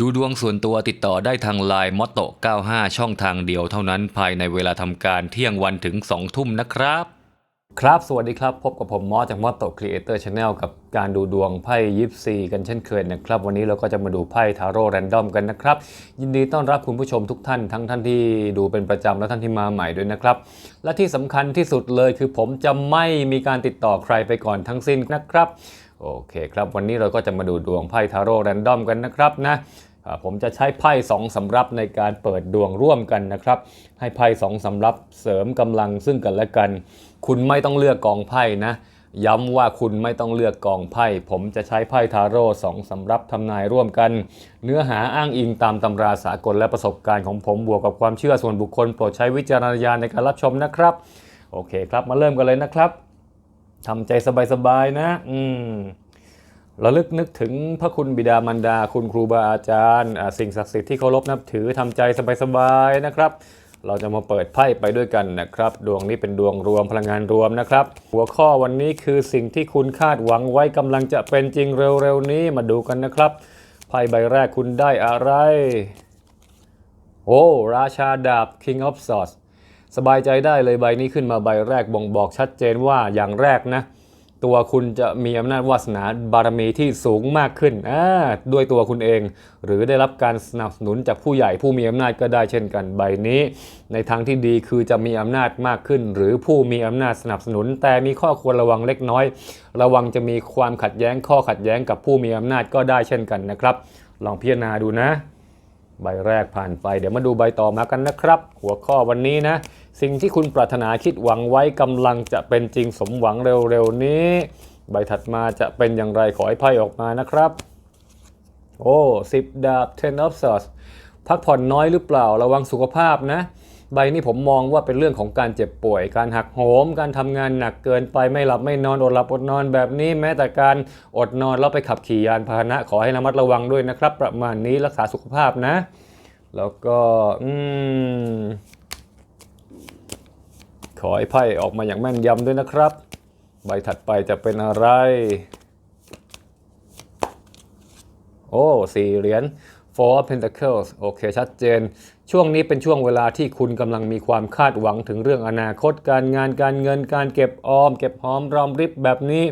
ดูดวงส่วนตัวติดต่อได้ทางไลน์มอตโต95 ช่องทางเดียวเท่านั้นภายในเวลาทำการเที่ยงวันถึง 2 ทุ่มนะครับ ครับ สวัสดีครับ พบกับผมมอสจากมอตโตครีเอเตอร์ชาแนลกับการดูดวงไพ่ยิปซีกันเช่นเคยนะครับ วันนี้เราก็จะมาดูไพ่ทาโร่แรนดอมกันนะครับ ยินดีต้อนรับคุณผู้ชมทุกท่านทั้งท่านที่ดูเป็นประจำและท่านที่มาใหม่ด้วยนะครับ และที่สำคัญที่สุดเลยคือผมจะไม่มีการติดต่อใครไปก่อนทั้งสิ้นนะครับ โอเคครับวันนี้เราก็จะมาดูดวงไพ่ทาโร่แรนดอมกันนะครับนะผมจะใช้ไพ่สองสำรับในการเปิดดวงร่วมกันนะครับ ให้ไพ่สองสำรับเสริมกำลังซึ่งกันและกัน คุณไม่ต้องเลือกกองไพ่นะ ย้ำว่าคุณไม่ต้องเลือกกองไพ่ ผมจะใช้ไพ่ทาโร่สองสำรับทำนายร่วมกัน เนื้อหาอ้างอิงตามตำราสากลและประสบการณ์ของผมบวกกับความเชื่อส่วนบุคคลโปรดใช้วิจารณญาณในการรับชมนะครับ โอเคครับมาเริ่มกันเลยนะครับ ทำใจสบายๆนะ อืมระลึกนึกถึงพระคุณบิดามารดา คุณครูบาอาจารย์ สิ่งศักดิ์สิทธิ์ที่เคารพนับถือทำใจสบายๆนะครับ เราจะมาเปิดไพ่ไปด้วยกันนะครับ ดวงนี้เป็นดวงรวมพลังงานรวมนะครับ หัวข้อวันนี้คือสิ่งที่คุณคาดหวังไว้กำลังจะเป็นจริงเร็วๆนี้มาดูกันนะครับ ไพ่ใบแรกคุณได้อะไร โอ้ราชาดาบ King of Swords สบายใจได้เลยใบนี้ขึ้นมาใบแรกบ่งบอกชัดเจนว่าอย่างแรกนะ ตัวคุณจะมีอำนาจวาสนาบารมีที่สูงมากขึ้นด้วยตัวคุณเอง หรือได้รับการสนับสนุนจากผู้ใหญ่ผู้มีอำนาจก็ได้เช่นกันใบนี้ ในทางที่ดีคือจะมีอำนาจมากขึ้น หรือผู้มีอำนาจสนับสนุน แต่มีข้อควรระวังเล็กน้อย ระวังจะมีความขัดแย้งข้อขัดแย้งกับผู้มีอำนาจก็ได้เช่นกันนะครับ ลองพิจารณาดูนะ ใบแรกผ่านไป เดี๋ยวมาดูใบต่อมากันนะครับ หัวข้อวันนี้นะ สิ่งที่คุณปรารถนาคิดหวังไว้กำลังจะเป็นจริงสมหวังเร็วๆนี้ ใบถัดมาจะเป็นอย่างไรขอให้ไพ่ออกมานะครับ โอ้สิบดาบ ten of swords พักผ่อนน้อยหรือเปล่าระวังสุขภาพนะ ใบนี้ผมมองว่าเป็นเรื่องของการเจ็บป่วย การหักโหม การทำงานหนักเกินไปไม่หลับไม่นอนอดหลับอดนอนแบบนี้ แม้แต่การอดนอนแล้วไปขับขี่ยานพาหนะ ขอให้ระมัดระวังด้วยนะครับ ประมาณนี้รักษาสุขภาพนะ แล้วก็อืม อให้ไพ่ออกมาอย่างแม่นยำด้วยนะครับ ใบถัดไปจะเป็นอะไร โอ้สี่เหรียญ Four of Pentacles โอเค ชัดเจน ช่วงนี้เป็นช่วงเวลาที่คุณกำลังมีความคาดหวังถึงเรื่องอนาคต การงานการเงินการเก็บออม เก็บหอมรอมริบแบบนี้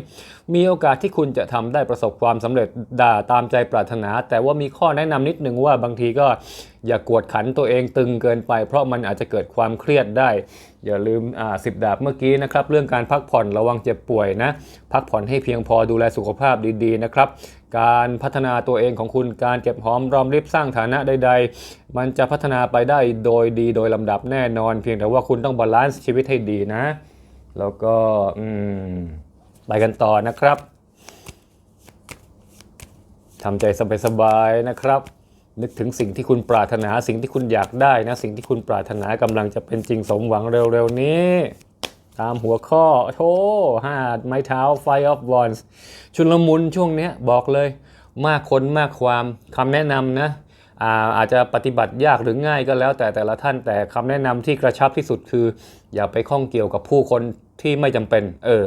มีโอกาสที่คุณจะทำได้ประสบความสำเร็จด่าตามใจปรารถนา แต่ว่ามีข้อแนะนำนิดนึงว่าบางทีก็อย่ากวดขันตัวเองตึงเกินไป เพราะมันอาจจะเกิดความเครียดได้ อย่าลืมอ่าสิบดาบเมื่อกี้นะครับ เรื่องการพักผ่อนระวังเจ็บป่วยนะ พักผ่อนให้เพียงพอดูแลสุขภาพดีๆนะครับ การพัฒนาตัวเองของคุณการเก็บหอมรอมริบสร้างฐานะใด ๆ มันจะพัฒนาไปได้โดยดีโดยลำดับแน่นอน เพียงแต่ว่าคุณต้องบาลานซ์ชีวิตให้ดีนะ แล้วก็ไปกันต่อนะครับทำใจสบายๆนะครับ นึกถึงสิ่งที่คุณปรารถนาสิ่งที่คุณอยากได้นะ สิ่งที่คุณปรารถนากำลังจะเป็นจริงสมหวังเร็วๆนี้ ตามหัวข้อโธ่ห้าไม้เท้า Five of Wands ชุนลมุนช่วงเนี้ยบอกเลย มากคนมากความคำแนะนำนะอาอาจจะปฏิบัติยากหรือง่ายก็แล้ว แต่แต่ละท่านแต่คำแนะนำที่กระชับที่สุดคือ อย่าไปข้องเกี่ยวกับผู้คนที่ไม่จำเป็น เออ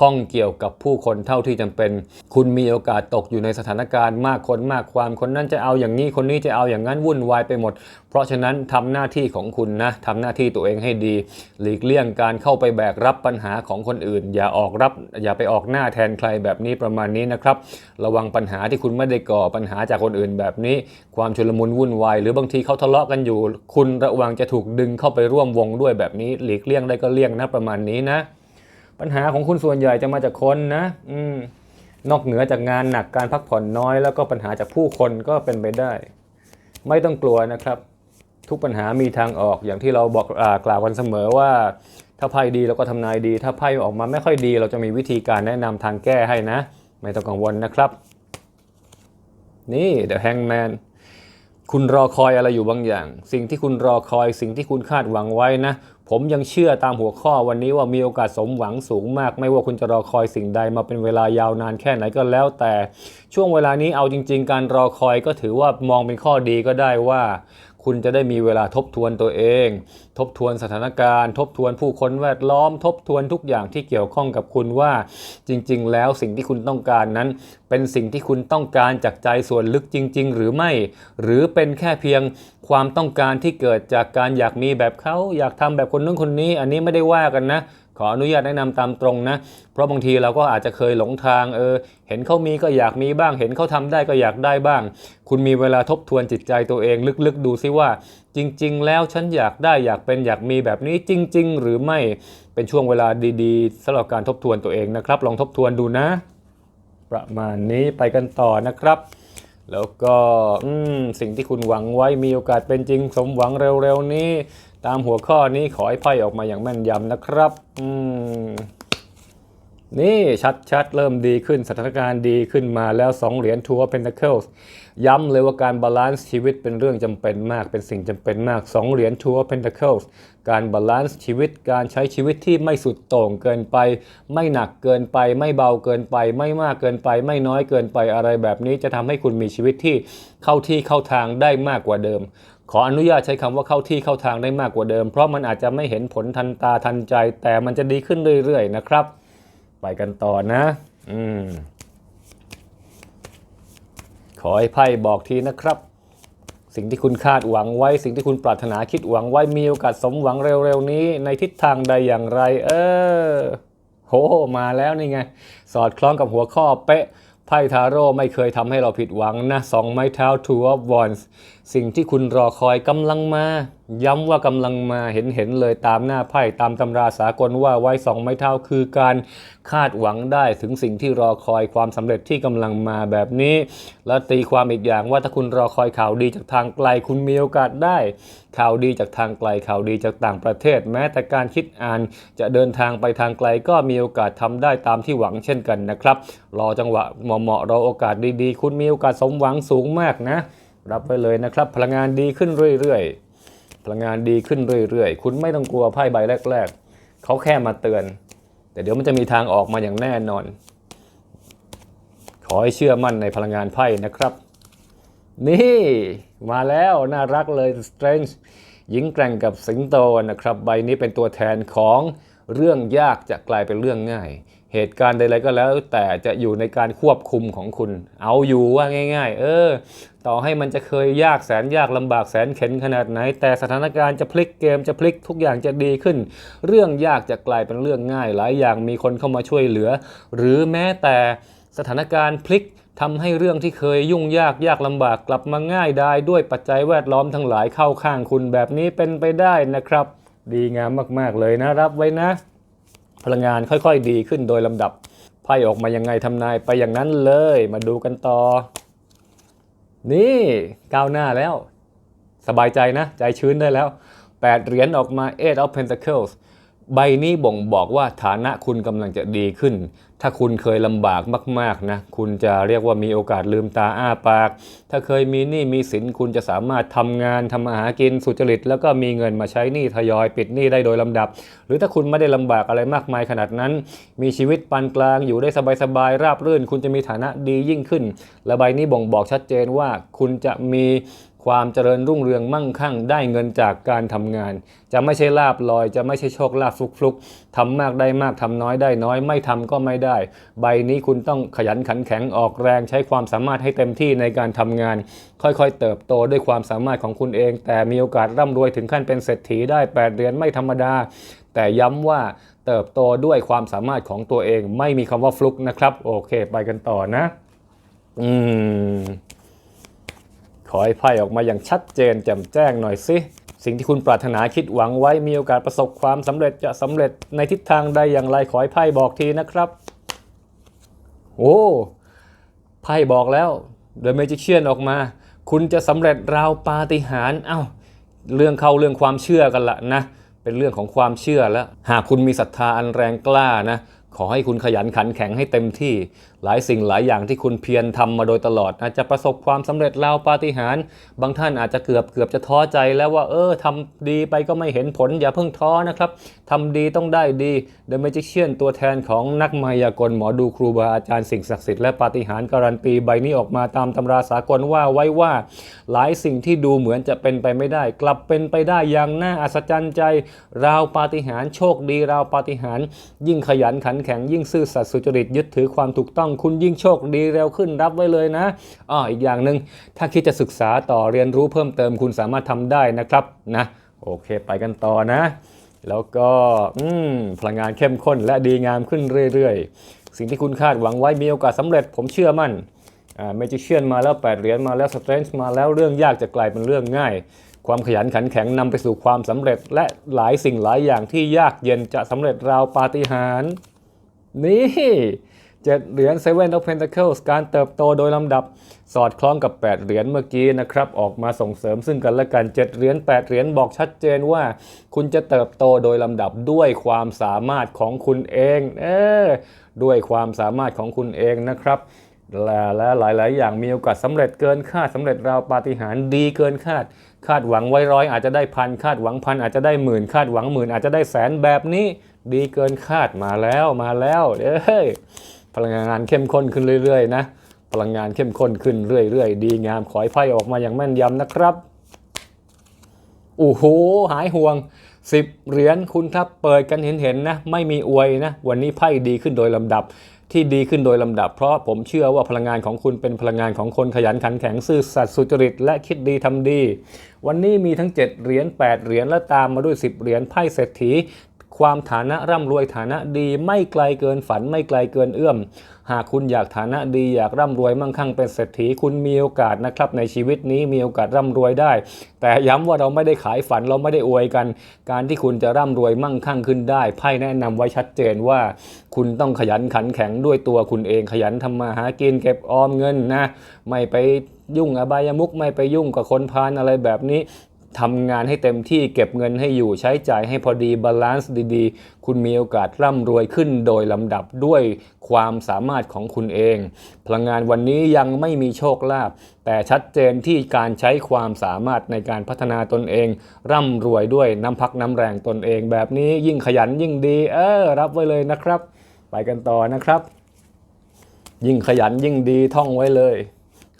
ข้องเกี่ยวกับผู้คนเท่าที่จำเป็น คุณมีโอกาสตกอยู่ในสถานการณ์มากคนมากความคนนั้นจะเอาอย่างนี้คนนี้จะเอาอย่างนั้นวุ่นวายไปหมด เพราะฉะนั้นทำหน้าที่ของคุณนะทำหน้าที่ตัวเองให้ดี หลีกเลี่ยงการเข้าไปแบกรับปัญหาของคนอื่น อย่าออกรับ อย่าไปออกหน้าแทนใครแบบนี้ประมาณนี้นะครับ ระวังปัญหาที่คุณไม่ได้ก่อปัญหาจากคนอื่นแบบนี้ ความชุลมุนวุ่นวายหรือบางทีเขาทะเลาะกันอยู่ คุณระวังจะถูกดึงเข้าไปร่วมวงด้วยแบบนี้ หลีกเลี่ยงได้ก็เลี่ยงนะประมาณนี้นะ ปัญหาของคุณส่วนใหญ่จะมาจากคนนะ อืม นอกเหนือจากงานหนักการพักผ่อนน้อย แล้วก็ปัญหาจากผู้คนก็เป็นไปได้ ไม่ต้องกลัวนะครับ ทุกปัญหามีทางออกอย่างที่เราบอกอกล่าวกันเสมอว่า ถ้าไพ่ดีเราก็ทำนายดี ถ้าไพ่ออกมาไม่ค่อยดี เราจะมีวิธีการแนะนำทางแก้ให้นะ ไม่ต้องกังวลนะครับ นี่ The Hangman คุณรอคอยอะไรอยู่บางอย่าง สิ่งที่คุณรอคอยสิ่งที่คุณคาดหวังไว้นะ ผมยังเชื่อตามหัวข้อวันนี้ว่ามีโอกาสสมหวังสูงมาก ไม่ว่าคุณจะรอคอยสิ่งใดมาเป็นเวลายาวนานแค่ไหนก็แล้ว แต่ช่วงเวลานี้เอาจริง ๆ การรอคอยก็ถือว่ามองเป็นข้อดีก็ได้ว่า คุณจะได้มีเวลาทบทวนตัวเอง ทบทวนสถานการณ์ ทบทวนผู้คนแวดล้อม ทบทวนทุกอย่างที่เกี่ยวข้องกับคุณว่า จริง ๆ แล้วสิ่งที่คุณต้องการนั้น เป็นสิ่งที่คุณต้องการจากใจส่วนลึกจริง ๆ หรือไม่ หรือเป็นแค่เพียงความต้องการที่เกิดจากการอยากมีแบบเขาอยากทำแบบคนนู้นคนนี้ อันนี้ไม่ได้ว่ากันนะ ออนุญาตแนะนำตามตรงนะ เพราะบางทีเราก็อาจจะเคยหลงทางเออเห็นเขามีก็อยากมีบ้าง เห็นเขาทำได้ก็อยากได้บ้าง คุณมีเวลาทบทวนจิตใจตัวเองลึกๆ ดูซิว่า จริง ๆ แล้วฉันอยากได้อยากเป็นอยากมีแบบนี้จริง ๆ หรือไม่เป็นช่วงเวลาดีๆสำหรับการทบทวนตัวเองนะครับ ลองทบทวนดูนะ ประมาณนี้ไปกันต่อนะครับแล้วก็สิ่งที่คุณหวังไว้มีโอกาสเป็นจริงสมหวังเร็วๆนี้ ตามหัวข้อนี้ขอให้ไพ่ออกมาอย่างแม่นยำนะครับอืมนี่ชัดๆเริ่มดีขึ้นสถานการณ์ดีขึ้นมาแล้ว 2 เหรียญทัวร์เพน t เคิล ย้ำเลยว่าการบาลานซ์ชีวิตเป็นเรื่องจำเป็นมาก เป็นสิ่งจำเป็นมาก 2 เหรียญทัวร์เพน t เคิลการบาลานซ์ชีวิต การใช้ชีวิตที่ไม่สุดโต่งเกินไป ไม่หนักเกินไป ไม่เบาเกินไป ไม่มากเกินไป ไม่น้อยเกินไปอะไรแบบนี้จะทำให้คุณมีชีวิตที่เข้าที่เข้าทางได้มากกว่าเดิมขออนุญาตใช้คำว่าเข้าที่เข้าทางได้มากกว่าเดิม เพราะมันอาจจะไม่เห็นผลทันตาทันใจ แต่มันจะดีขึ้นเรื่อยๆนะครับ ไปกันต่อนะ อืม ขอให้ไพ่บอกทีนะครับ สิ่งที่คุณคาดหวังไว้ สิ่งที่คุณปรารถนาคิดหวังไว้มีโอกาสสมหวังเร็วๆนี้ ในทิศทางใดอย่างไร เออโหมาแล้วนี่ไง สอดคล้องกับหัวข้อเป๊ะไพ่ทาโร่ไม่เคยทำให้เราผิดหวังนะสองไม้เท้า two of wands สิ่งที่คุณรอคอยกำลังมา ย้ำว่ากำลังมาเห็นเห็นเลยตามหน้าไพ่ตามตำราสากลว่าไว้สองไม้เท้าคือการคาดหวังได้ถึงสิ่งที่รอคอยความสำเร็จที่กำลังมาแบบนี้ แล้วตีความอีกอย่างว่าถ้าคุณรอคอยข่าวดีจากทางไกลคุณมีโอกาสได้ ข่าวดีจากทางไกลข่าวดีจากต่างประเทศ แม้แต่การคิดอ่าน จะเดินทางไปทางไกลก็มีโอกาสทำได้ตามที่หวังเช่นกันนะครับ รอจังหวะเหมาะๆรอโอกาสดีๆ คุณมีโอกาสสมหวังสูงมากนะ รับไว้เลยนะครับ พลังงานดีขึ้นเรื่อยๆ พลังงานดีขึ้นเรื่อยๆ คุณไม่ต้องกลัวไพ่ใบแรก ๆ เขาแค่มาเตือน แต่เดี๋ยวมันจะมีทางออกมาอย่างแน่นอน ขอให้เชื่อมั่นในพลังงานไพ่นะครับ นี่มาแล้วน่ารักเลย Strange หญิงแกร่งกับสิงโตนะครับ ใบนี้เป็นตัวแทนของเรื่องยากจะกลายเป็นเรื่องง่าย เหตุการณ์ใดๆก็แล้ว แต่จะอยู่ในการควบคุมของคุณ เอาอยู่ว่าง่าย ๆ เออ ต่อให้มันจะเคยยากแสนยากลำบากแสนเข็นขนาดไหน แต่สถานการณ์จะพลิกเกมจะพลิกทุกอย่างจะดีขึ้น เรื่องยากจะกลายเป็นเรื่องง่าย หลายอย่างมีคนเข้ามาช่วยเหลือ หรือแม้แต่สถานการณ์พลิกทำให้เรื่องที่เคยยุ่งยากยากลำบากกลับมาง่ายได้ ด้วยปัจจัยแวดล้อมทั้งหลายเข้าข้างคุณแบบนี้เป็นไปได้นะครับ ดีงามมากๆเลยนะรับไว้นะ พลังงานค่อยๆดีขึ้นโดยลำดับไพ่ออกมายังไงทำนายไปอย่างนั้นเลยมาดูกันต่อ นี่ก้าวหน้าแล้ว สบายใจนะ ใจชื้นได้แล้ว 8 เหรียญออกมา8 of Pentacles ใบนี้บ่งบอกว่าฐานะคุณกำลังจะดีขึ้น ถ้าคุณเคยลำบากมากๆนะ คุณจะเรียกว่ามีโอกาสลืมตาอ้าปาก ถ้าเคยมีหนี้มีสินคุณจะสามารถทำงานทำมาหากินสุจริต แล้วก็มีเงินมาใช้หนี้ทยอยปิดหนี้ได้โดยลำดับ หรือถ้าคุณไม่ได้ลำบากอะไรมากมายขนาดนั้น มีชีวิตปานกลางอยู่ได้สบายๆราบรื่น คุณจะมีฐานะดียิ่งขึ้น และใบนี้บ่งบอกชัดเจนว่าคุณจะมี ความเจริญรุ่งเรืองมั่งคั่งได้เงินจากการทำงาน จะไม่ใช่ลาบลอย จะไม่ใช่โชคลาภฟลุกๆทำมากได้มากทำน้อยได้น้อย ไม่ทำก็ไม่ได้ ใบนี้คุณต้องขยันขันแข็งออกแรงใช้ความสามารถให้เต็มที่ในการทำงาน ค่อยๆ เติบโตด้วยความสามารถของคุณเอง แต่มีโอกาสร่ำรวยถึงขั้นเป็นเศรษฐีได้ 8เดือนไม่ธรรมดา แต่ย้ำว่าเติบโตด้วยความสามารถของตัวเอง ไม่มีคำว่าฟลุกนะครับ โอเค ไปกันต่อนะ อืม ขอให้ไพ่ออกมาอย่างชัดเจนแจ่มแจ้งหน่อยสิ สิ่งที่คุณปรารถนาคิดหวังไว้มีโอกาสประสบความสำเร็จจะสำเร็จในทิศทางใดอย่างไรขอให้ไพ่บอกทีนะครับ โอ้ไพ่บอกแล้ว The Magician ออกมา คุณจะสำเร็จราวปาฏิหาริย์เอ้าเรื่องเข้าเรื่องความเชื่อกันละนะเป็นเรื่องของความเชื่อแล้ว หากคุณมีศรัทธาอันแรงกล้านะ ขอให้คุณขยันขันแข็งให้เต็มที่ หลายสิ่งหลายอย่างที่คุณเพียรทำมาโดยตลอด อาจจะประสบความสำเร็จราวปาฏิหาริย์บางท่านอาจจะเกือบเกือบจะท้อใจแล้วว่าเออทำดีไปก็ไม่เห็นผล อย่าเพิ่งท้อนะครับทำดีต้องได้ดี The Magician ตัวแทนของนักมายากลหมอดูครูบาอาจารย์สิ่งศักดิ์สิทธิ์และปาฏิหาริย์การันตีใบนี้ออกมาตามตำราสากลว่าไว้ว่า หลายสิ่งที่ดูเหมือนจะเป็นไปไม่ได้ กลับเป็นไปได้อย่างน่าอัศจรรย์ใจ ราวปาฏิหาริย์โชคดีราวปาฏิหาริย์ยิ่งขยันขันแข็งยิ่งซื่อสัตย์สุจริตยึดถือความถูกต้องคุณยิ่งโชคดีเร็วขึ้นรับไว้เลยนะอ้ออีกอย่างหนึ่งถ้าคิดจะศึกษาต่อเรียนรู้เพิ่มเติมคุณสามารถทำได้นะครับนะโอเคไปกันต่อนะ แล้วก็อืมพลังงานเข้มข้นและดีงามขึ้นเรื่อยๆ สิ่งที่คุณคาดหวังไว้มีโอกาสสำเร็จผมเชื่อมั่นอ่าเมจิเชียนมาแล้ว 8 เหรียญมาแล้วสเตรนจ์มาแล้วเรื่องยากจะกลายเป็นเรื่องง่าย ความขยันขันแข็งนำไปสู่ความสำเร็จ และหลายสิ่งหลายอย่างที่ยากเย็นจะสำเร็จราวปาฏิหาริย์ นี่เจ็ดเหรียญ Seven of Pentacles การเติบโตโดยลำดับสอดคล้องกับ 8 เหรียญเมื่อกี้นะครับ ออกมาส่งเสริมซึ่งกันและกัน 7 เหรียญ 8 เหรียญบอกชัดเจนว่า คุณจะเติบโตโดยลำดับด้วยความสามารถของคุณเองเออด้วยความสามารถของคุณเองนะครับ และและหลาย ๆ อย่างมีโอกาสสำเร็จเกินคาดสำเร็จราวปาฏิหาริย์ดีเกินคาด คาดหวังไว้ร้อยอาจจะได้พันคาดหวังพันอาจจะได้หมื่นคาดหวังหมื่นอาจจะได้แสนแบบนี้ ดีเกินคาดมาแล้วมาแล้วเด้ยพลังงานเข้มข้นขึ้นเรื่อยๆ นะ พลังงานเข้มข้นขึ้นเรื่อยๆ ดีงามขอให้ไพ่ออกมาอย่างแม่นยำนะครับโอ้โหหายห่วง10เหรียญคุณถ้าเปิดกันเห็นๆนะไม่มีอวยนะวันนี้ไพ่ดีขึ้นโดยลำดับที่ดีขึ้นโดยลำดับ เพราะผมเชื่อว่าพลังงานของคุณเป็นพลังงานของคนขยันขันแข็งซื่อสัตย์สุจริต และคิดดีทำดี วันนี้มีทั้ง 7 เหรียญ8เหรียญและตามมาด้วย 10 เหรียญไพ่เศรษฐี ความฐานะร่ำรวยฐานะดีไม่ไกลเกินฝันไม่ไกลเกินเอื้อม หากคุณอยากฐานะดีอยากร่ำรวยมั่งคั่งเป็นเศรษฐีคุณมีโอกาสนะครับในชีวิตนี้มีโอกาสร่ำรวยได้ แต่ย้ำว่าเราไม่ได้ขายฝันเราไม่ได้อวยกัน การที่คุณจะร่ำรวยมั่งคั่งขึ้นได้ไพ่แนะนำไว้ชัดเจนว่า คุณต้องขยันขันแข็งด้วยตัวคุณเองขยันทำมาหากินเก็บออมเงินนะไม่ไปยุ่งอบายมุกไม่ไปยุ่งกับคนพาลอะไรแบบนี้ ทำงานให้เต็มที่เก็บเงินให้อยู่ใช้จ่ายให้พอดีบาลานซ์ดีๆ คุณมีโอกาสร่ำรวยขึ้นโดยลำดับด้วยความสามารถของคุณเอง พลังงานวันนี้ยังไม่มีโชคลาภแต่ชัดเจนที่การใช้ความสามารถในการพัฒนาตนเอง ร่ำรวยด้วยน้ำพักน้ำแรงตนเองแบบนี้ยิ่งขยันยิ่งดี เออ รับไว้เลยนะครับ ไปกันต่อนะครับ ยิ่งขยันยิ่งดีท่องไว้เลย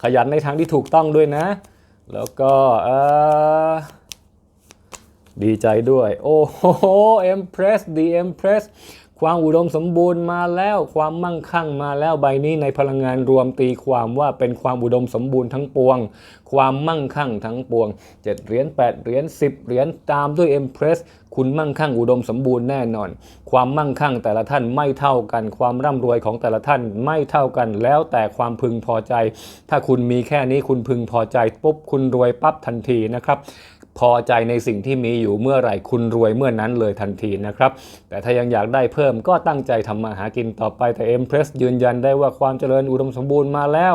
ขยันในทางที่ถูกต้องด้วยนะ แล้วก็ดีใจด้วย โอ้โห Empress The Empress ความอุดมสมบูรณ์มาแล้ว ความมั่งคั่งมาแล้วใบนี้ในพลังงานรวมตีความว่าเป็นความอุดมสมบูรณ์ทั้งปวง ความมั่งคั่งทั้งปวง 7 เหรียญ8เหรียญ10 เหรียญตามด้วย Empress คุณมั่งคั่งอุดมสมบูรณ์แน่นอน ความมั่งคั่งแต่ละท่านไม่เท่ากัน ความร่ำรวยของแต่ละท่านไม่เท่ากัน แล้วแต่ความพึงพอใจ ถ้าคุณมีแค่นี้คุณพึงพอใจปุ๊บคุณรวยปั๊บทันทีนะครับ พอใจในสิ่งที่มีอยู่เมื่อไหร่คุณรวยเมื่อนั้นเลยทันทีนะครับ แต่ถ้ายังอยากได้เพิ่มก็ตั้งใจทำมาหากินต่อไปแต่เอ็มเพรสยืนยันได้ว่าความเจริญอุดมสมบูรณ์มาแล้ว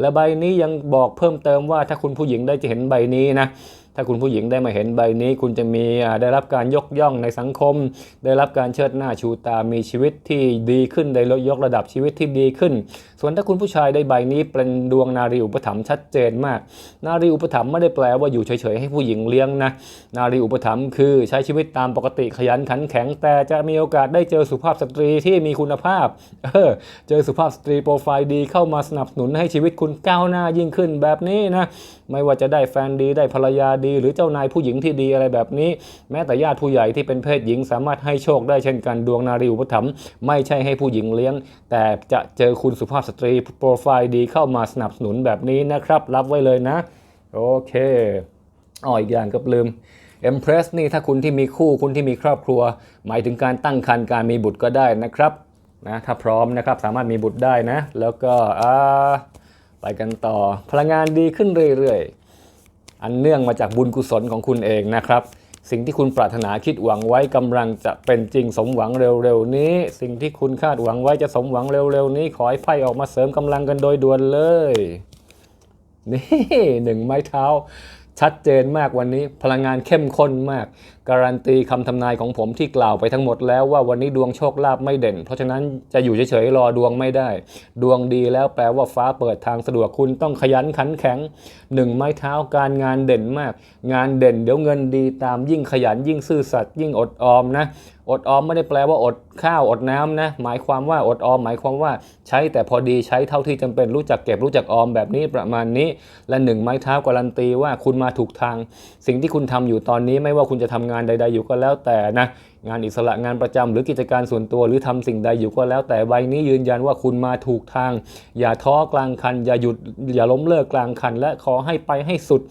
และใบนี้ยังบอกเพิ่มเติมว่าถ้าคุณผู้หญิงได้จะเห็นใบนี้นะ ถ้าคุณผู้หญิงได้มาเห็นใบนี้ คุณจะมีได้รับการยกย่องในสังคม ได้รับการเชิดหน้าชูตา มีชีวิตที่ดีขึ้นได้ยกระดับชีวิตที่ดีขึ้น ส่วนถ้าคุณผู้ชายได้ใบนี้เป็นดวงนารีอุปถัมภ์ชัดเจนมาก นารีอุปถัมภ์ไม่ได้แปลว่าอยู่เฉยๆให้ผู้หญิงเลี้ยงนะ นารีอุปถัมภ์คือใช้ชีวิตตามปกติขยันขันแข็ง แต่จะมีโอกาสได้เจอสุภาพสตรีที่มีคุณภาพ เออ เจอสุภาพสตรีโปรไฟล์ดีเข้ามาสนับสนุนให้ชีวิตคุณก้าวหน้ายิ่งขึ้นแบบนี้นะ ไม่ว่าจะได้แฟนดีได้ภรรยาดี หรือเจ้านายผู้หญิงที่ดีอะไรแบบนี้ แม้แต่ญาติผู้ใหญ่ที่เป็นเพศหญิงสามารถให้โชคได้เช่นกันดวงนารีอุปถัมภ์ไม่ใช่ให้ผู้หญิงเลี้ยง แต่จะเจอคุณสุภาพสตรีโปรไฟล์ดีเข้ามาสนับสนุนแบบนี้นะครับ รับไว้เลยนะโอเคอ๋ออีกอย่างก็ลืม Empress นี่ถ้าคุณที่มีคู่คุณที่มีครอบครัว หมายถึงการตั้งครรภ์การมีบุตรก็ได้นะครับนะถ้าพร้อมนะครับสามารถมีบุตรได้นะ แล้วก็ไปกันต่อพลังงานดีขึ้นเรื่อยๆ อันเนื่องมาจากบุญกุศลของคุณเองนะครับ สิ่งที่คุณปรารถนาคิดหวังไว้กำลังจะเป็นจริงสมหวังเร็วๆนี้ สิ่งที่คุณคาดหวังไว้จะสมหวังเร็วๆนี้ ขอให้ไพ่ออกมาเสริมกำลังกันโดยด่วนเลยนี่หนึ่งไม้เท้าชัดเจนมากวันนี้พลังงานเข้มข้นมาก การันตีคำทำนายของผมที่กล่าวไปทั้งหมดแล้วว่าวันนี้ดวงโชคลาภไม่เด่น เพราะฉะนั้นจะอยู่เฉยๆรอดวงไม่ได้ ดวงดีแล้วแปลว่าฟ้าเปิดทางสะดวกคุณต้องขยันขันแข็งหนึ่งไม้เท้าการงานเด่นมาก งานเด่นเดี๋ยวเงินดีตามยิ่งขยันยิ่งซื่อสัตย์ยิ่งอดออมนะอดออมไม่ได้แปลว่าอดข้าวอดน้ำนะ หมายความว่าอดออม หมายความว่าใช้แต่พอดีใช้เท่าที่จำเป็นรู้จักเก็บรู้จักออมแบบนี้ประมาณนี้ และหนึ่งไม้เท้าการันตีว่าคุณมาถูกทาง สิ่งที่คุณทำอยู่ตอนนี้ไม่ว่าคุณจะทำงานานใด ๆ อยู่ก็แล้วแต่นะงานอิสระงานประจำหรือกิจการส่วนตัวหรือทำสิ่งใดอยู่ก็แล้วแต่ใบนี้ยืนยันว่าคุณมาถูกทาง อย่าท้อกลางคัน อย่าหยุดอย่าล้มเลิกกลางคัน และขอให้ไปให้สุด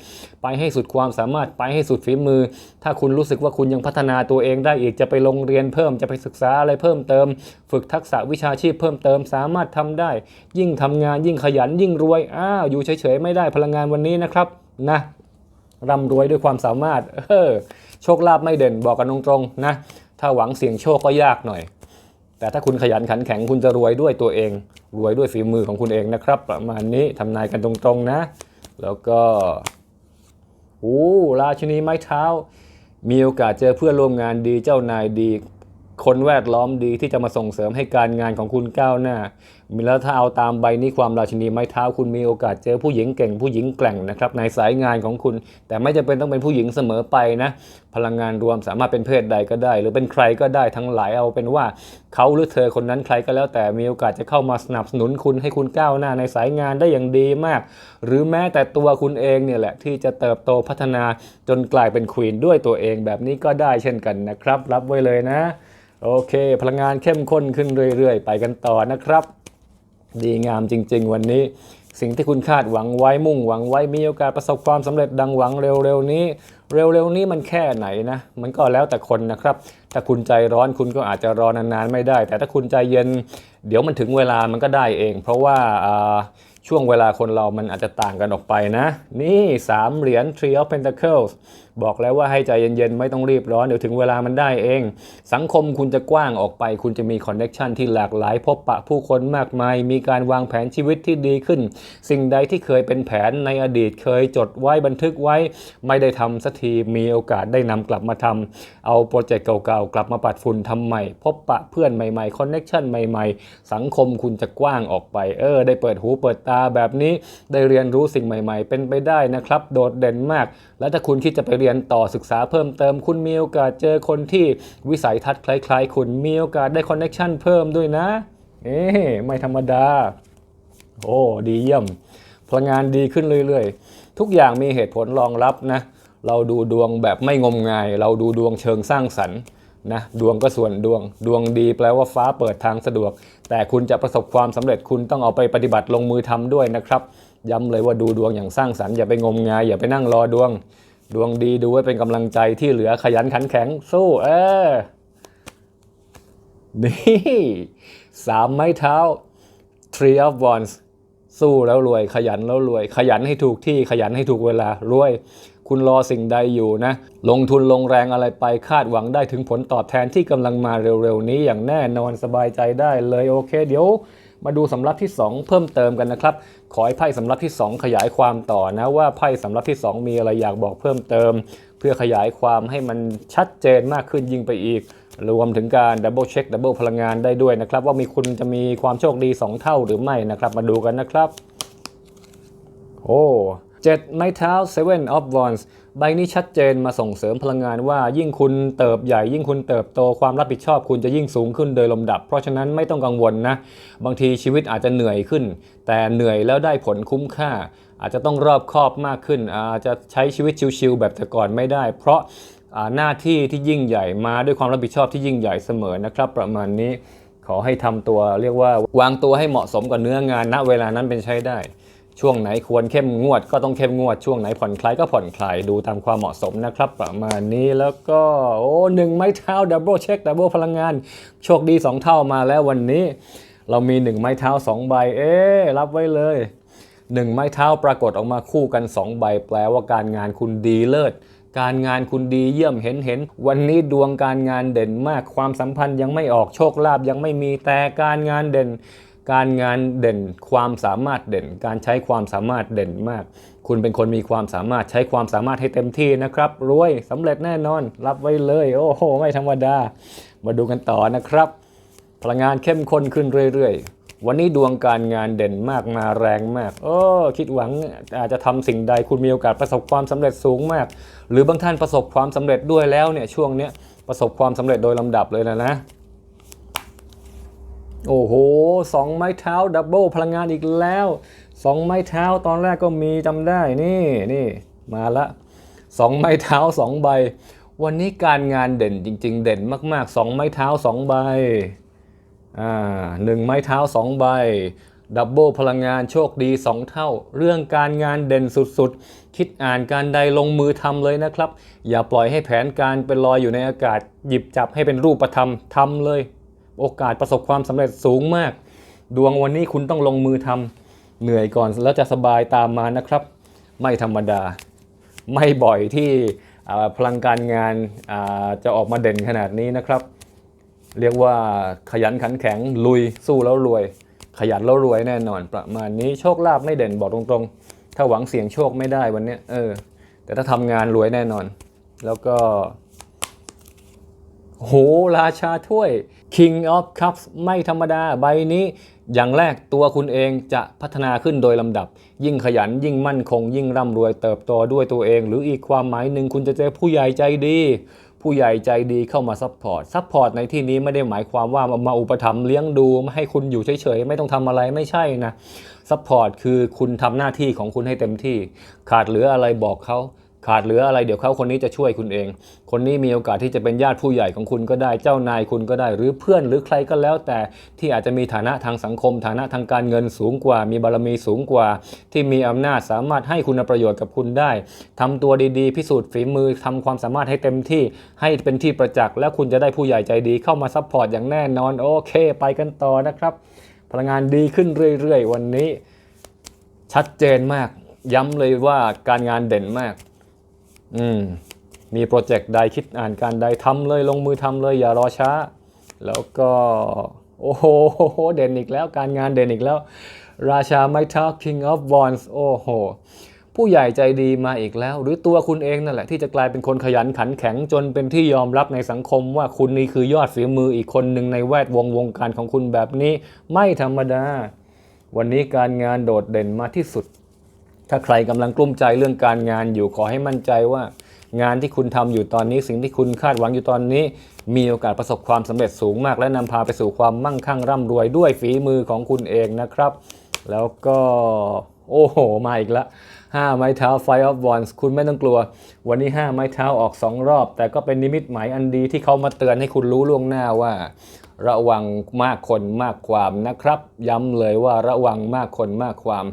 ไปให้สุดความสามารถไปให้สุดฝีมือ ถ้าคุณรู้สึกว่าคุณยังพัฒนาตัวเองได้อีกจะไปโรงเรียนเพิ่มจะไปศึกษาอะไรเพิ่มเติม ฝึกทักษะวิชาชีพเพิ่มเติมสามารถทำได้ ยิ่งทำงานยิ่งขยันยิ่งรวยอ้าวอยู่เฉยๆไม่ได้พลังงานวันนี้นะครับนะร่ำรวยด้วยความสามารถเออ โชคลาภไม่เด่นบอกกันตรงๆนะถ้าหวังเสี่ยงโชคก็ยากหน่อย แต่ถ้าคุณขยันขันแข็งคุณจะรวยด้วยตัวเอง รวยด้วยฝีมือของคุณเองนะครับ ประมาณนี้ทำนายกันตรงๆนะ แล้วก็โอ้ราชินีไม้เท้า มีโอกาสเจอเพื่อนร่วมงานดีเจ้านายดี คนแวดล้อมดีที่จะมาส่งเสริมให้การงานของคุณก้าวหน้ามีแล้วถ้าเอาตามใบนี้ความราชินีไม้เท้าคุณมีโอกาสเจอผู้หญิงเก่งผู้หญิงแกร่งนะครับในสายงานของคุณ แต่ไม่จำเป็นต้องเป็นผู้หญิงเสมอไปนะ พลังงานรวมสามารถเป็นเพศใดก็ได้ หรือเป็นใครก็ได้ทั้งหลายเอาเป็นว่าเขาหรือเธอคนนั้นใครก็แล้ว แต่มีโอกาสจะเข้ามาสนับสนุนคุณให้คุณก้าวหน้าในสายงานได้อย่างดีมาก หรือแม้แต่ตัวคุณเองเนี่ยแหละที่จะเติบโตพัฒนาจนกลายเป็นควีนด้วยตัวเองแบบนี้ก็ได้เช่นกันนะครับ รับไว้เลยนะ โอเค พลังงานเข้มข้นขึ้นเรื่อยๆ ไปกันต่อนะครับ ดีงามจริง ๆ วันนี้ สิ่งที่คุณคาดหวังไว้มุ่งหวังไว้มีโอกาสประสบความสำเร็จดังหวังเร็วๆนี้ เร็วๆนี้มันแค่ไหนนะ มันก็แล้วแต่คนนะครับ ถ้าคุณใจร้อนคุณก็อาจจะรอนานๆไม่ได้ แต่ถ้าคุณใจเย็น เดี๋ยวมันถึงเวลามันก็ได้เอง เพราะว่าอ่าช่วงเวลาคนเรามันอาจจะต่างกันออกไปนะ นี่สามเหรียญ Three of Pentacles บอกแล้วว่าให้ใจเย็นๆ ไม่ต้องรีบร้อนเดี๋ยวถึงเวลามันได้เอง สังคมคุณจะกว้างออกไป คุณจะมีคอนเน็ชันที่หลากหลาย พบปะผู้คนมากมาย มีการวางแผนชีวิตที่ดีขึ้น สิ่งใดที่เคยเป็นแผนในอดีตเคยจดไว้บันทึกไว้ ไม่ได้ทำสักทีมีโอกาสได้นำกลับมาทำเอาโปรเจกต์เก่าๆกลับมาปัดฝุ่นทำใหม่ พบปะเพื่อนใหม่ๆคอนเน็ชันใหม่ๆ สังคมคุณจะกว้างออกไปเออได้เปิดหูเปิดตาแบบนี้ได้เรียนรู้สิ่งใหม่ ๆ เป็นไปได้นะครับ โดดเด่นมาก และถ้าคุณคิดจะไปรียนต่อศึกษาเพิ่มเติม คุณมีโอกาสเจอคนที่วิสัยทัศน์คล้ายๆ คุณมีโอกาสได้คอนเน็ชันเพิ่มด้วยนะเอ๊ไม่ธรรมดา โอ้ดีเยี่ยมพลังงานดีขึ้นเรื่อยๆ ทุกอย่างมีเหตุผลรองรับนะ เราดูดวงแบบไม่งมงาย เราดูดวงเชิงสร้างสรรค์นะดวงก็ส่วนดวง ดวงดีแปลว่าฟ้าเปิดทางสะดวก แต่คุณจะประสบความสำเร็จคุณต้องเอาไปปฏิบัติลงมือทำด้วยนะครับ ย้ำเลยว่าดูดวงอย่างสร้างสรรค์อย่าไปงมงายอย่าไปนั่งรอดวง ดวงดีดูไว้เป็นกำลังใจที่เหลือขยันขันแข็งสู้เออนี่สามไม้เท้า Three of Wands สู้แล้วรวยขยันแล้วรวย ขยันให้ถูกที่ขยันให้ถูกเวลารวย คุณรอสิ่งใดอยู่นะ ลงทุนลงแรงอะไรไปคาดหวังได้ถึงผลตอบแทนที่กำลังมาเร็วๆนี้อย่างแน่นอนสบายใจได้เลยโอเค เดี๋ยว มาดูสำรับที่ 2 เพิ่มเติมกันนะครับ ขอให้ไพ่สำรับที่ 2 ขยายความต่อนะว่าไพ่สำรับที่ 2 มีอะไรอยากบอกเพิ่มเติม เพื่อขยายความให้มันชัดเจนมากขึ้นยิ่งไปอีก รวมถึงการดับเบิลเช็คดับเบิลพลังงานได้ด้วยนะครับ ว่ามีคุณจะมีความโชคดี 2 เท่าหรือไม่นะครับ มาดูกันนะครับ โอ้ เจ็ดไม้เท้า Seven of Wands ใบนี้ชัดเจนมาส่งเสริมพลังงานว่ายิ่งคุณเติบใหญ่ ยิ่งคุณเติบโตความรับผิดชอบคุณจะยิ่งสูงขึ้นโดยลำดับ เพราะฉะนั้นไม่ต้องกังวลนะ บางทีชีวิตอาจจะเหนื่อยขึ้น แต่เหนื่อยแล้วได้ผลคุ้มค่า อาจจะต้องรอบคอบมากขึ้น อาจจะใช้ชีวิตชิวๆแบบแต่ก่อนไม่ได้ เพราะาหน้าที่ที่ยิ่งใหญ่มาด้วยความรับผิดชอบที่ยิ่งใหญ่เสมอนะครับ ประมาณนี้ขอให้ทำตัวเรียกว่าวางตัวให้เหมาะสมกับเนื้องานณเวลานั้นเป็นใช้ได้ ช่วงไหนควรเข้มงวดก็ต้องเข้มงวด ช่วงไหนผ่อนคลายก็ผ่อนคลายดูตามความเหมาะสมนะครับ ประมาณนี้แล้วก็โอ้หนึ่งไม้เท้าดับเบิลเช็คดับเบิลพลังงาน โชคดี 2 เท่ามาแล้ววันนี้ เรามี 1 ไม้เท้า 2 ใบ เอ๊รับไว้เลย 1 ไม้เท้าปรากฏออกมาคู่กัน 2 ใบ แปลว่าการงานคุณดีเลิศการงานคุณดีเยี่ยมเห็นเห็น วันนี้ดวงการงานเด่นมากความสัมพันธ์ยังไม่ออกโชคลาภยังไม่มีแต่การงานเด่น การงานเด่นความสามารถเด่น การใช้ความสามารถเด่นมาก คุณเป็นคนมีความสามารถใช้ความสามารถให้เต็มที่นะครับ รวยสำเร็จแน่นอน รับไว้เลย โอ้โห ไม่ธรรมดา มาดูกันต่อนะครับ พลังงานเข้มข้นขึ้นเรื่อยๆ วันนี้ดวงการงานเด่นมากมาแรงมาก โอ้คิดหวังอาจจะทำสิ่งใดคุณมีโอกาสประสบความสำเร็จสูงมาก หรือบางท่านประสบความสำเร็จด้วยแล้วเนี่ยช่วงเนี้ยประสบความสำเร็จโดยลำดับเลยนะนะ โอ้โหสองไม้เท้าดับเบิลพลังงานอีกแล้วสองไม้เท้าตอนแรกก็มีจำได้นี่นี่มาละสองไม้เท้าสองใบ วันนี้การงานเด่นจริง ๆ เด่นมากๆสองไม้เท้าสองใบอ่าหนึ่งไม้เท้าสองใบดับเบิลพลังงานโชคดีสองเท่า เรื่องการงานเด่นสุดๆ คิดอ่านการใดลงมือทำเลยนะครับ อย่าปล่อยให้แผนการเป็นลอยอยู่ในอากาศ หยิบจับให้เป็นรูปธรรมทำเลย โอกาสประสบความสำเร็จสูงมาก ดวงวันนี้คุณต้องลงมือทำเหนื่อยก่อนแล้วจะสบายตามมานะครับ ไม่ธรรมดา ไม่บ่อยที่พลังการงานาจะออกมาเด่นขนาดนี้นะครับ เรียกว่าขยันขันแข็งลุยสู้แล้วรวย ขยันแล้วรวยแน่นอนประมาณนี้โชคลาภไม่เด่นบอกตรงๆ ถ้าหวังเสี่ยงโชคไม่ได้วันนี้เออ แต่ถ้าทำงานรวยแน่นอน แล้วก็โหราชาถ้วย King of Cups ไม่ธรรมดาใบนี้ อย่างแรกตัวคุณเองจะพัฒนาขึ้นโดยลำดับ ยิ่งขยันยิ่งมั่นคง ยิ่งร่ำรวยเติบโตด้วยตัวเอง หรืออีกความหมายหนึ่งคุณจะเจอผู้ใหญ่ใจดี ผู้ใหญ่ใจดีเข้ามาซัพพอร์ตซัพพอร์ตในที่นี้ไม่ได้หมายความว่ามามาอุปถัมภ์เลี้ยงดูไม่ให้คุณอยู่เฉยๆไม่ต้องทำอะไรไม่ใช่นะซัพพอร์ตคือคุณทำหน้าที่ของคุณให้เต็มที่ ขาดเหลืออะไรบอกเขา ขาดเหลืออะไรเดี๋ยวเขาคนนี้จะช่วยคุณเอง คนนี้มีโอกาสที่จะเป็นญาติผู้ใหญ่ของคุณก็ได้เจ้านายคุณก็ได้ หรือเพื่อนหรือใครก็แล้ว แต่ที่อาจจะมีฐานะทางสังคม ฐานะทางการเงินสูงกว่า มีบารมีสูงกว่า ที่มีอำนาจสามารถให้คุณประโยชน์กับคุณได้ทำตัวดีๆ พิสูจน์ฝีมือทำความสามารถให้เต็มที่ให้เป็นที่ประจักษ์แล้วคุณจะได้ผู้ใหญ่ใจดีเข้ามาซัพพอร์ตอย่างแน่นอนโอเค ไปกันต่อนะครับพลังงานดีขึ้นเรื่อยๆ วันนี้ ชัดเจนมาก ย้ำเลยว่าการงานเด่นมาก อืมมีโปรเจกต์ใดคิดอ่านการใดทำเลยลงมือทำเลยอย่ารอช้า แล้วก็โอ้โหเด่นอีกแล้วการงานเด่นอีกแล้ว ราชาไมทัล King of Wands โอ้โห ผู้ใหญ่ใจดีมาอีกแล้ว หรือตัวคุณเองนั่นแหละที่จะกลายเป็นคนขยันขันแข็งจนเป็นที่ยอมรับในสังคมว่าคุณนี่คือยอดฝีมืออีกคนหนึ่งในแวดวงวงการของคุณแบบนี้ ไม่ธรรมดา วันนี้การงานโดดเด่นมาที่สุด ถ้าใครกำลังกลุ้มใจเรื่องการงานอยู่ขอให้มั่นใจว่า งานที่คุณทำอยู่ตอนนี้สิ่งที่คุณคาดหวังอยู่ตอนนี้ มีโอกาสประสบความสำเร็จสูงมาก และนำพาไปสู่ความมั่งคั่งร่ำรวยด้วยฝีมือของคุณเองนะครับ แล้วก็โอ้โห มาอีกล้วห้าไม้เท้า Fire of Wands คุณไม่ต้องกลัว วันนี้5ไม้เท้าออก2รอบ แต่ก็เป็นนิมิตหมายอันดีที่เขามาเตือนให้คุณรู้ล่วงหน้าว่า ระวังมากคนมากความนะครับ ย้ำเลยว่าระวังมากคนมากความ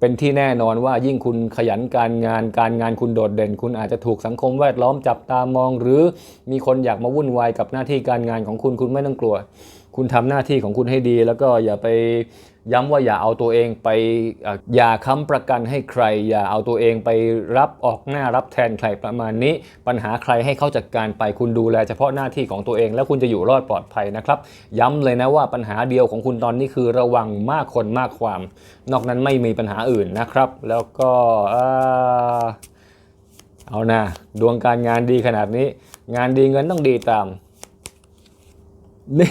เป็นที่แน่นอนว่ายิ่งคุณขยันการงานการงานคุณโดดเด่น คุณอาจจะถูกสังคมแวดล้อมจับตามอง หรือมีคนอยากมาวุ่นวายกับหน้าที่การงานของคุณคุณไม่ต้องกลัว คุณทำหน้าที่ของคุณให้ดี แล้วก็อย่าไปย้ำว่าอย่าเอาตัวเองไปอย่าค้ำประกันให้ใคร อย่าเอาตัวเองไปรับออกหน้ารับแทนใครประมาณนี้ ปัญหาใครให้เขาจัดการไปคุณดูแลเฉพาะหน้าที่ของตัวเอง แล้วคุณจะอยู่รอดปลอดภัยนะครับ ย้ำเลยนะว่าปัญหาเดียวของคุณตอนนี้คือระวังมากคนมากความ นอกนั้นไม่มีปัญหาอื่นนะครับ แล้วก็เอานะดวงการงานดีขนาดนี้ งานดีเงินต้องดีตาม นี่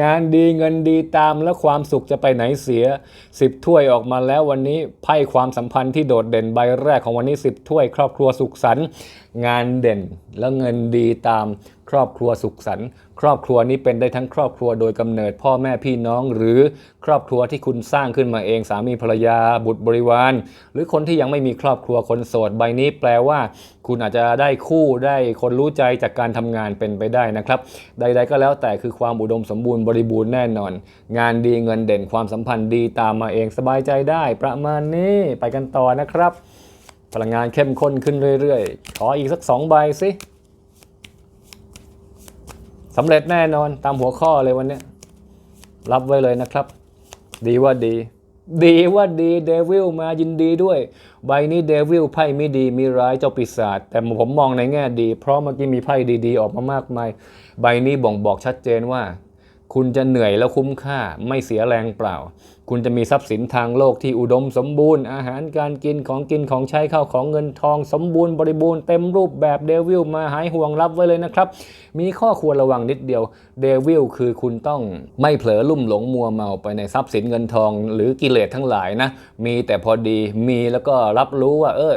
งานดีเงินดีตามแล้วความสุขจะไปไหนเสียสิบถ้วยออกมาแล้ววันนี้ไพ่ความสัมพันธ์ที่โดดเด่นใบแรกของวันนี้สิบถ้วย ครอบครัวสุขสันต์ งานเด่นแล้วเงินดีตามครอบครัวสุขสันต์ครอบครัวนี้เป็นได้ทั้งครอบครัวโดยกำเนิดพ่อแม่พี่น้อง หรือครอบครัวที่คุณสร้างขึ้นมาเองสามีภรรยาบุตรบริวาร หรือคนที่ยังไม่มีครอบครัวคนโสดใบนี้แปลว่า คุณอาจจะได้คู่ได้คนรู้ใจจากการทำงานเป็นไปได้นะครับ ใด ๆ ก็แล้วแต่คือความอุดมสมบูรณ์บริบูรณ์แน่นอน งานดีเงินเด่นความสัมพันธ์ดีตามมาเองสบายใจได้ ประมาณนี้ไปกันต่อนะครับ พลังงานเข้มข้นขึ้นเรื่อยๆ ขออีกสักสองใบสิสำเร็จแน่นอนตามหัวข้อเลยวันนี้ รับไว้เลยนะครับ ดีว่าดี ดีว่าดีเดวิลมายินดีด้วย ใบนี้เดวิลไพ่ไม่ดีมีร้ายเจ้าปีศาจแต่ผมมองในแง่ดี เพราะเมื่อกี้มีไพ่ดีๆ ออกมามากมาย ใบนี้บ่งบอกชัดเจนว่า คุณจะเหนื่อยแล้วคุ้มค่าไม่เสียแรงเปล่า คุณจะมีทรัพย์สินทางโลกที่อุดมสมบูรณ์ อาหารการกินของกินของใช้ข้าวของเงินทองสมบูรณ์บริบูรณ์เต็มรูปแบบเดวิลมาหายห่วงรับไว้เลยนะครับ มีข้อควรระวังนิดเดียวเดวิลคือคุณต้องไม่เผลอลุ่มหลงมัวเมาไปในทรัพย์สินเงินทอง หรือกิเลสทั้งหลายนะ มีแต่พอดีมีแล้วก็รับรู้ว่าเออ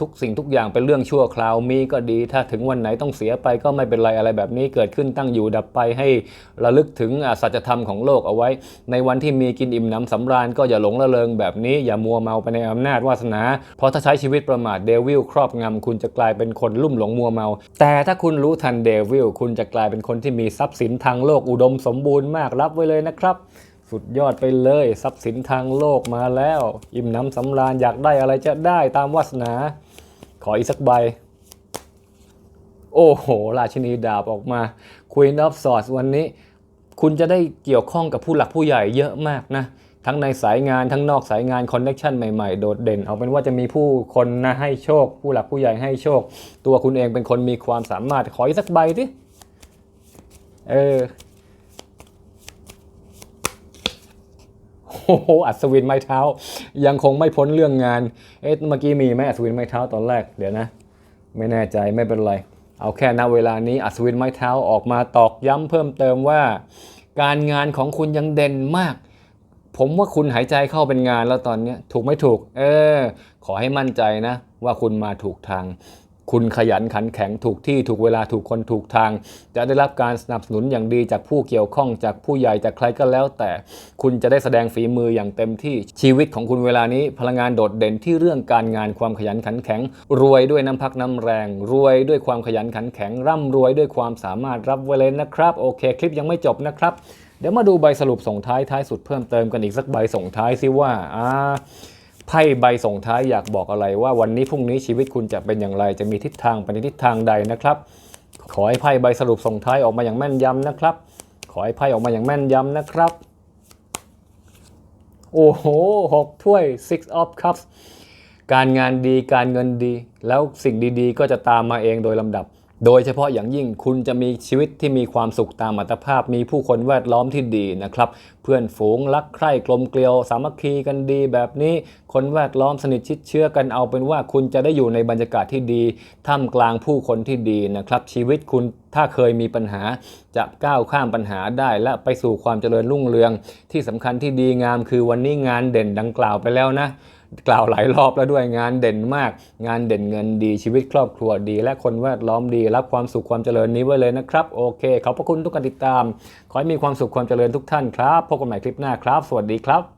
ทุกสิ่งทุกอย่างเป็นเรื่องชั่วคราวมีก็ดี ถ้าถึงวันไหนต้องเสียไปก็ไม่เป็นไรอะไรแบบนี้เกิดขึ้นตั้งอยู่ดับไปให้ระลึกถึงสัจธรรมของโลกเอาไว้ ในวันที่มีกินอิ่มน้ำสำราญก็อย่าหลงละเลงแบบนี้ อย่ามัวเมาไปในอำนาจวาสนา เพราะถ้าใช้ชีวิตประมาทเดวิลครอบงำคุณจะกลายเป็นคนลุ่มหลงมัวเมา แต่ถ้าคุณรู้ทันเดวิลคุณจะกลายเป็นคนที่มีทรัพย์สินทางโลกอุดมสมบูรณ์มากรับไว้เลยนะครับ สุดยอดไปเลยทรัพย์สินทางโลกมาแล้ว อิ่มน้ำสำราญอยากได้อะไรจะได้ตามวาสนา ขออีกสักใบ โอ้โห ราชินีดาบออกมา Queen of Swords วันนี้ คุณจะได้เกี่ยวข้องกับผู้หลักผู้ใหญ่เยอะมากนะ ทั้งในสายงานทั้งนอกสายงานคอนเน t ชันใหม่ๆ โดดเด่น เอาเป็นว่าจะมีผู้คนนะให้โชค ผู้หลักผู้ใหญ่ให้โชค ตัวคุณเองเป็นคนมีความสามารถขออีกสักใบดิเออ โอ้โหอัศวินไม้เท้า ยังคงไม่พ้นเรื่องงาน เอ๊ะเมื่อกี้มีไหมอัศวินไม้เท้าตอนแรกเดี๋ยวนะ ไม่แน่ใจไม่เป็นไร เอาแค่ณเวลานี้อัศวินไม้เท้าออกมาตอกย้ำเพิ่มเติมว่า การงานของคุณยังเด่นมาก ผมว่าคุณหายใจเข้าเป็นงานแล้วตอนนี้ถูกไม่ถูก เออ ขอให้มั่นใจนะ ว่าคุณมาถูกทาง คุณขยันขันแข็งถูกที่ถูกเวลาถูกคนถูกทาง จะได้รับการสนับสนุนอย่างดีจากผู้เกี่ยวข้องจากผู้ใหญ่จากใครก็แล้ว แต่คุณจะได้แสดงฝีมืออย่างเต็มที่ชีวิตของคุณเวลานี้ พลังงานโดดเด่นที่เรื่องการงานความขยันขันแข็ง รวยด้วยน้ำพักน้ำแรง รวยด้วยความขยันขันแข็ง ร่ำรวยด้วยความสามารถรับไว้เลยนะครับ โอเค คลิปยังไม่จบนะครับ เดี๋ยวมาดูใบสรุปส่งท้ายท้ายสุดเพิ่มเติมกันอีกสักใบส่งท้ายซิว่าอ่า ไพ่ใบส่งท้ายอยากบอกอะไรว่าวันนี้พรุ่งนี้ชีวิตคุณจะเป็นอย่างไร จะมีทิศทางไปในทิศทางใดนะครับ ขอให้ไพ่ใบสรุปส่งท้ายออกมาอย่างแม่นยำนะครับ ขอให้ไพ่ออกมาอย่างแม่นยำนะครับ โอ้โหหกถ้วย six of cups การงานดีการเงินดี แล้วสิ่งดีๆ ก็จะตามมาเองโดยลำดับ โดยเฉพาะอย่างยิ่งคุณจะมีชีวิตที่มีความสุขตามอัตภาพ มีผู้คนแวดล้อมที่ดีนะครับ เพื่อนฝูงรักใคร่กลมเกลียว สามัคคีกันดีแบบนี้ คนแวดล้อมสนิทชิดเชื่อกันเอาเป็นว่าคุณจะได้อยู่ในบรรยากาศที่ดี ท่ามกลางผู้คนที่ดีนะครับ ชีวิตคุณถ้าเคยมีปัญหาจะก้าวข้ามปัญหาได้ และไปสู่ความเจริญรุ่งเรือง ที่สำคัญที่ดีงามคือวันนี้งานเด่นดังกล่าวไปแล้วนะ กล่าวหลายรอบแล้วด้วยงานเด่นมาก งานเด่นเงินดีชีวิตครอบครัวดี และคนแวดล้อมดีรับความสุขความเจริญนี้ไว้เลยนะครับ โอเค ขอบพระคุณทุกการติดตาม ขอให้มีความสุขความเจริญทุกท่านครับพบกันใหม่คลิปหน้าครับ สวัสดีครับ